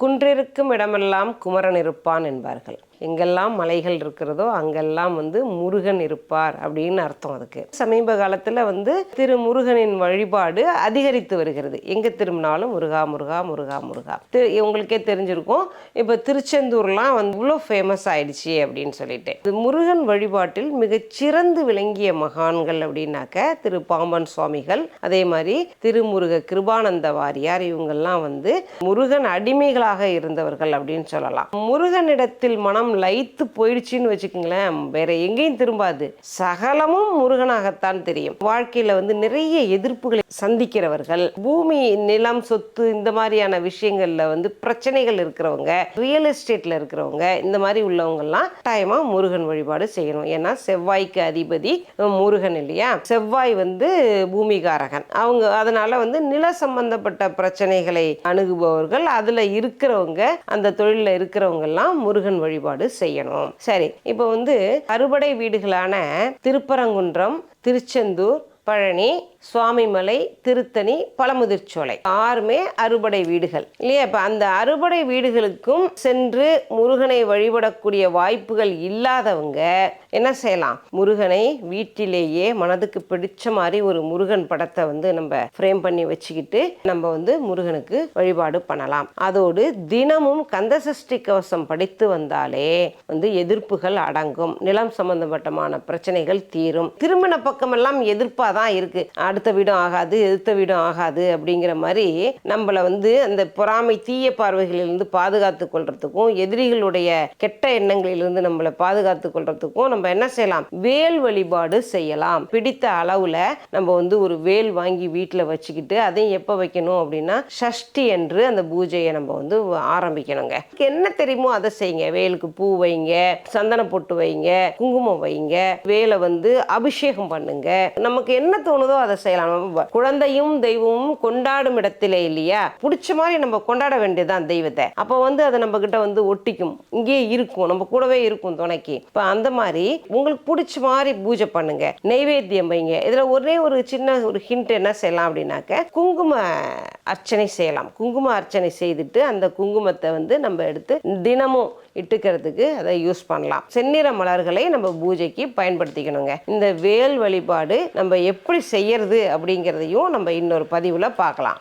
குன்றிருக்கும் இடமெல்லாம் குமரன் இருப்பான் என்பார்கள். எங்கெல்லாம் மலைகள் இருக்கிறதோ அங்கெல்லாம் வந்து முருகன் இருப்பார் அப்படின்னு அர்த்தம் அதுக்கு. சமீப காலத்தில் வந்து திரு முருகனின் வழிபாடு அதிகரித்து வருகிறது. எங்கே திரும்பினாலும் முருகா முருகா முருகா முருகா. திரு உங்களுக்கே தெரிஞ்சிருக்கும். இப்போ திருச்செந்தூர்லாம் வந்து இவ்வளோ ஃபேமஸ் ஆயிடுச்சு அப்படின்னு சொல்லிட்டு. இது முருகன் வழிபாட்டில் மிகச்சிறந்து விளங்கிய மகான்கள் அப்படின்னாக்க திரு பாம்பன் சுவாமிகள். அதே மாதிரி திருமுருக கிருபானந்த வாரியார் இவங்கெல்லாம் வந்து முருகன் அடிமைகளாக இருந்தவர்கள் அப்படின்னு சொல்லலாம். முருகனிடத்தில் மனம் லைத்து போயிடுச்சுன்னு வச்சுக்கோங்களேன் வேற எங்கேயும் திரும்பாது. சகலமும் முருகனாகத்தான் தெரியும். வாழ்க்கையில வந்து நிறைய எதிர்ப்புகளை சந்திக்கிறவர்கள் பூமி நிலம் சொத்து இந்த மாதிரியான விஷயங்கள்ல வந்து பிரச்சனைகள் இருக்கிறவங்க ரியல் எஸ்டேட்ல இருக்கிறவங்க இந்த மாதிரி உள்ளவங்கெல்லாம் கட்டாயமா முருகன் வழிபாடு செய்யணும். ஏன்னா செவ்வாய்க்கு அதிபதி முருகன் இல்லையா? செவ்வாய் வந்து பூமிகாரகன். அவங்க அதனால வந்து நில சம்பந்தப்பட்ட பிரச்சனைகளை அணுகுபவர்கள். அதுல இருக்கிறவங்க அந்த தொழிலில் இருக்கிறவங்க எல்லாம் முருகன் வழிபாடு செய்யணும். சரி இப்போ வந்து அறுபடை வீடுகளான திருப்பரங்குன்றம் திருச்செந்தூர் பழனி சுவாமிமலை திருத்தணி பழமுதிர்ச்சோலை. ஆறுமே அறுபடை வீடுகள். இல்லையா? இப்போ அந்த அறுபடை வீடுகளுக்கும் சென்று முருகனை வழிபடக்கூடிய வாய்ப்புகள் இல்லாதவங்க என்ன செய்யலாம்? முருகனை வீட்டிலேயே மனதுக்கு பிடிச்ச மாதிரி ஒரு முருகன் படத்தை வந்து நம்ம ஃப்ரேம் பண்ணி வச்சுக்கிட்டு நம்ம வந்து முருகனுக்கு வழிபாடு பண்ணலாம். அதோடு தினமும் கந்தசஷ்டி கவசம் படித்து வந்தாலே வந்து எதிர்ப்புகள் அடங்கும். நிலம் சம்பந்தப்பட்டமான பிரச்சனைகள் தீரும். திருமண பக்கமெல்லாம் எதிர்ப்பாக தான் இருக்கு. அடுத்த வீடும் ஆகாது எதிர்த்த வீடும் ஆகாது அப்படிங்கிற மாதிரி நம்மளை வந்து அந்த பொறாமை தீய பார்வைகளிலிருந்து பாதுகாத்து கொள்றதுக்கும் எதிரிகளுடைய கெட்ட எண்ணங்களிலிருந்து நம்மளை பாதுகாத்து கொள்றதுக்கும் நம்ம என்ன செய்யலாம்? வேல் வழிபாடு செய்யலாம். பிடித்த அளவுல நம்ம வந்து ஒரு வேல் வாங்கி வீட்டில் வச்சுக்கிட்டு அதையும் எப்போ வைக்கணும் அப்படின்னா சஷ்டி என்று அந்த பூஜையை நம்ம வந்து ஆரம்பிக்கணுங்க. என்ன தெரியுமோ அதை செய்யுங்க. வேலுக்கு பூ வைங்க சந்தன பொட்டு வைங்க குங்குமம் வைங்க வேலை வந்து அபிஷேகம் பண்ணுங்க. நமக்கு என்ன என்ன தோணுதோ அதை செய்யலாம். நம்ம குழந்தையும் தெய்வமும் கொண்டாடும் இடத்திலே இல்லையா? பிடிச்ச மாதிரி நம்ம கொண்டாட வேண்டியதுதான் தெய்வத்தை. அப்போ வந்து அதை நம்ம கிட்ட வந்து ஒட்டிக்கும். இங்கேயே இருக்கும். நம்ம கூடவே இருக்கும் துணைக்கு. இப்போ அந்த மாதிரி உங்களுக்கு பிடிச்ச மாதிரி பூஜை பண்ணுங்க. நெய்வேத்தியம் வைங்க. இதில் ஒரே ஒரு சின்ன ஒரு ஹிண்ட் என்ன செய்யலாம் அப்படின்னாக்க குங்கும அர்ச்சனை செய்யலாம். குங்கும அர்ச்சனை செய்துட்டு அந்த குங்குமத்தை வந்து நம்ம எடுத்து தினமும் இட்டுக்கிறதுக்கு அதை யூஸ் பண்ணலாம். செந்நிற மலர்களை நம்ம பூஜைக்கு பயன்படுத்திக்கணுங்க. இந்த வேல் வழிபாடு நம்ம எப்படி செய்யறது அப்படிங்கிறதையும் நம்ம இன்னொரு பதிவில் பார்க்கலாம்.